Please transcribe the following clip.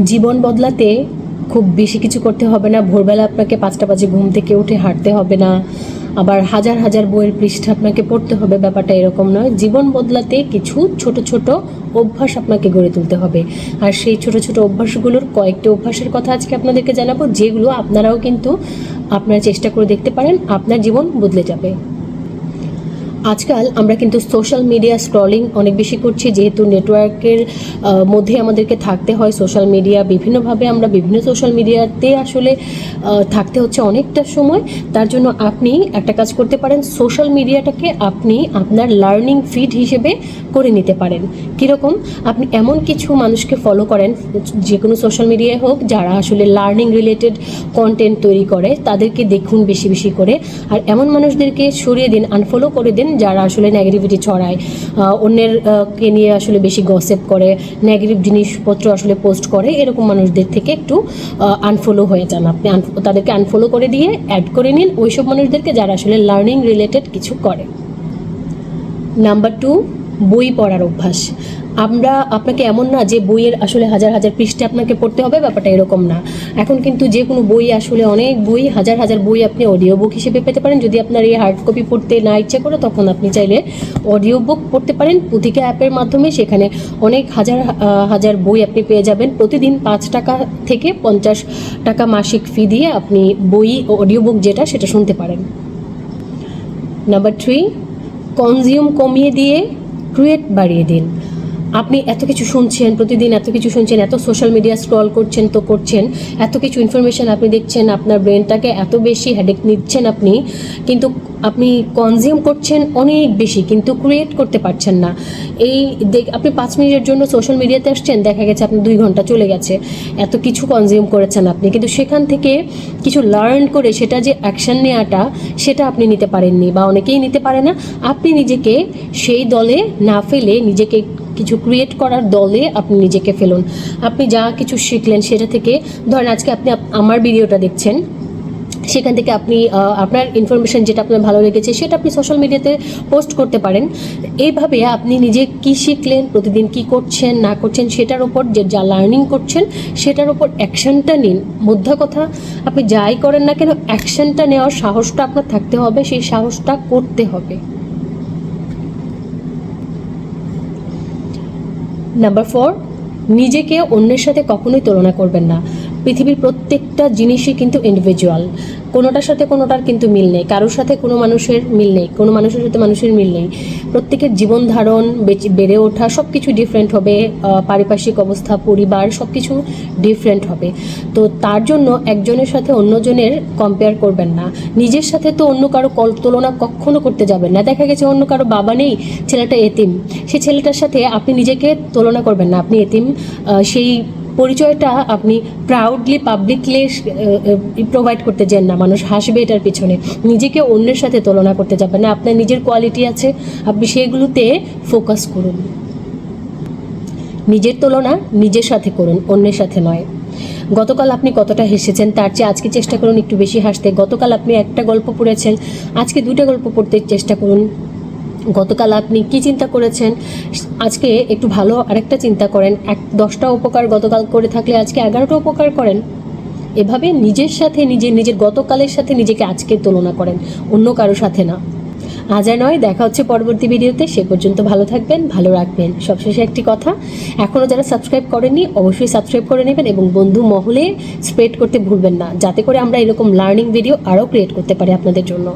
জীবন বদলাতে খুব বেশি কিছু করতে হবে না। ভোরবেলা আপনাকে পাঁচটা বাজে ঘুম থেকে উঠে হাঁটতে হবে না। আবার হাজার হাজার বইয়ের পৃষ্ঠা আপনাকে পড়তে হবে, ব্যাপারটা এরকম নয়। জীবন বদলাতে কিছু ছোট ছোট অভ্যাস আপনাকে গড়ে তুলতে হবে। আর সেই ছোট ছোট অভ্যাসগুলোর কয়েকটি অভ্যাসের কথা আজকে আপনাদেরকে জানাব, যেগুলো আপনারাও কিন্তু আপনারা চেষ্টা করে দেখতে পারেন, আপনার জীবন বদলে যাবে। আজকাল আমরা কিন্তু সোশ্যাল মিডিয়া স্ক্রলিং অনেক বেশি করছি, যেহেতু নেটওয়ার্কের মধ্যে আমাদেরকে থাকতে হয় সোশ্যাল মিডিয়া বিভিন্নভাবে আমরা বিভিন্ন সোশ্যাল মিডিয়াতে আসলে থাকতে হচ্ছে অনেকটা সময়। তার জন্য আপনি একটা কাজ করতে পারেন সোশ্যাল মিডিয়াটাকে আপনি আপনার লার্নিং ফিড হিসেবে করে নিতে পারেন। কীরকম? আপনি এমন কিছু মানুষকে ফলো করেন যে কোনো সোশ্যাল মিডিয়ায় হোক, যারা আসলে লার্নিং রিলেটেড কন্টেন্ট তৈরি করে, তাদেরকে দেখুন বেশি বেশি করে। আর এমন মানুষদেরকে সরিয়ে দিন আনফলো করে দিন যারা আসলে নেগেটিভিটি ছড়ায় অন্যের কে নিয়ে আসলে বেশি গসেপ করে নেগেটিভ জিনিসপত্র আসলে পোস্ট করে, এরকম মানুষদের থেকে একটু আনফলো হয়ে যান আপনি। তাদেরকে আনফলো করে দিয়ে অ্যাড করে নিন ওইসব মানুষদেরকে যারা আসলে লার্নিং রিলেটেড কিছু করে। নাম্বার টু বই পড়ার অভ্যাস। আমরা আপনাকে এমন না যে বইয়ের আসলে হাজার হাজার পৃষ্ঠে আপনাকে পড়তে হবে, ব্যাপারটা এরকম না। এখন কিন্তু যে কোনো বই, আসলে অনেক বই, হাজার হাজার বই আপনি অডিও বুক হিসেবে পেতে পারেন। যদি আপনার এই হার্ড কপি পড়তে না ইচ্ছে করে, তখন আপনি চাইলে অডিও বুক পড়তে পারেন। পুথিকা অ্যাপের মাধ্যমে সেখানে অনেক হাজার হাজার বই আপনি পেয়ে যাবেন। প্রতিদিন পাঁচ টাকা থেকে পঞ্চাশ টাকা মাসিক ফি দিয়ে আপনি বই অডিও বুক যেটা, সেটা শুনতে পারেন। নাম্বার থ্রি কনজিউম কমিয়ে দিয়ে ক্রিয়েট বাড়িয়ে দিন। আপনি এত কিছু শুনছেন, প্রতিদিন এত কিছু শুনছেন, এত সোশ্যাল মিডিয়া স্ক্রল করছেন, তো করছেন, এত কিছু ইনফরমেশন আপনি দেখছেন, আপনার ব্রেনটাকে এত বেশি হেডেক নিচ্ছেন আপনি, কিন্তু আপনি কনজিউম করছেন অনেক বেশি, কিন্তু ক্রিয়েট করতে পারছেন না। এই দেখ, আপনি পাঁচ মিনিটের জন্য সোশ্যাল মিডিয়াতে আসছেন, দেখা গেছে আপনি দুই ঘণ্টা চলে গেছে। এত কিছু কনজিউম করেছেন আপনি, কিন্তু সেখান থেকে কিছু লার্ন করে সেটা যে অ্যাকশন নেওয়াটা সেটা আপনি নিতে পারেননি, বা অনেকেই নিতে পারে না। আপনি নিজেকে সেই দলে না ফেলে নিজেকে কিছু ক্রিয়েট করার দলে আপনি নিজেকে ফেলুন। আপনি যা কিছু শিখলেন সেটা থেকে, ধরেন আজকে আপনি আমার ভিডিওটা দেখছেন, সেখান থেকে আপনি আপনার ইনফরমেশন যেটা আপনার ভালো লেগেছে সেটা আপনি সোশ্যাল মিডিয়াতে পোস্ট করতে পারেন। এইভাবে আপনি নিজে কি শিখলেন, প্রতিদিন কি করছেন, না করছেন, সেটার ওপর যে যা লার্নিং করছেন, সেটার ওপর অ্যাকশনটা নিন। মধ্যা কথা, আপনি যাই করেন না কেন অ্যাকশনটা নেওয়ার সাহসটা আপনার থাকতে হবে, সেই সাহসটা করতে হবে। নাম্বার ফোর নিজেকে অন্যের সাথে কখনোই তুলনা করবেন না। পৃথিবীর প্রত্যেকটা জিনিসই কিন্তু ইন্ডিভিজুয়াল কোনোটার সাথে কোনোটার কিন্তু মিল নেই। কারোর সাথে কোনো মানুষের মিল নেই। কোনো মানুষের সাথে মানুষের মিল নেই। প্রত্যেকের জীবন ধারণ বেড়ে ওঠা সব কিছু ডিফারেন্ট হবে পারিপার্শ্বিক অবস্থা, পরিবার সব কিছু ডিফারেন্ট হবে। তো তার জন্য একজনের সাথে অন্যজনের কম্পেয়ার করবেন না। নিজের সাথে তো অন্য কারও কল- তুলনা কখনো করতে যাবেন না। দেখা গেছে অন্য কারও বাবা নেই, ছেলেটা এতিম। সেই ছেলেটার সাথে আপনি নিজেকে তুলনা করবেন না। আপনি এতিম। সেই পরিচয়টা আপনি প্রাউডলি পাবলিকলি প্রোভাইড করতে যান না। মানুষ হাসবে এটার পিছনে। নিজেকে অন্যের সাথে তুলনা করতে যাবেন না। আপনার নিজের কোয়ালিটি আছে। আপনি সেগুলোতে ফোকাস করুন। নিজের তুলনা নিজের সাথে করুন, অন্যের সাথে নয়। গতকাল আপনি কতটা হেসেছেন তার চেয়ে আজকে চেষ্টা করুন একটু বেশি হাসতে। গতকাল আপনি একটা গল্প পড়েছেন। আজকে দুইটা গল্প পড়তে চেষ্টা করুন। গতকাল আপনি কি চিন্তা করেছেন? আজকে একটু ভালো আরেকটা চিন্তা করেন। এক, দশটা উপকার গতকাল করে থাকলে আজকে এগারোটা উপকার করেন। এভাবে নিজের সাথে নিজের নিজের গতকালের সাথে নিজেকে আজকে তুলনা করেন। অন্য কারোর সাথে না। আজ আর নয়, দেখা হচ্ছে পরবর্তী ভিডিওতে। সে পর্যন্ত ভালো থাকবেন, ভালো রাখবেন। সবশেষে একটি কথা এখনও যারা সাবস্ক্রাইব করেননি, অবশ্যই সাবস্ক্রাইব করে নেবেন এবং বন্ধু মহলে স্প্রেড করতে ভুলবেন না, যাতে করে আমরা এরকম লার্নিং ভিডিও আরও ক্রিয়েট করতে পারি আপনাদের জন্য।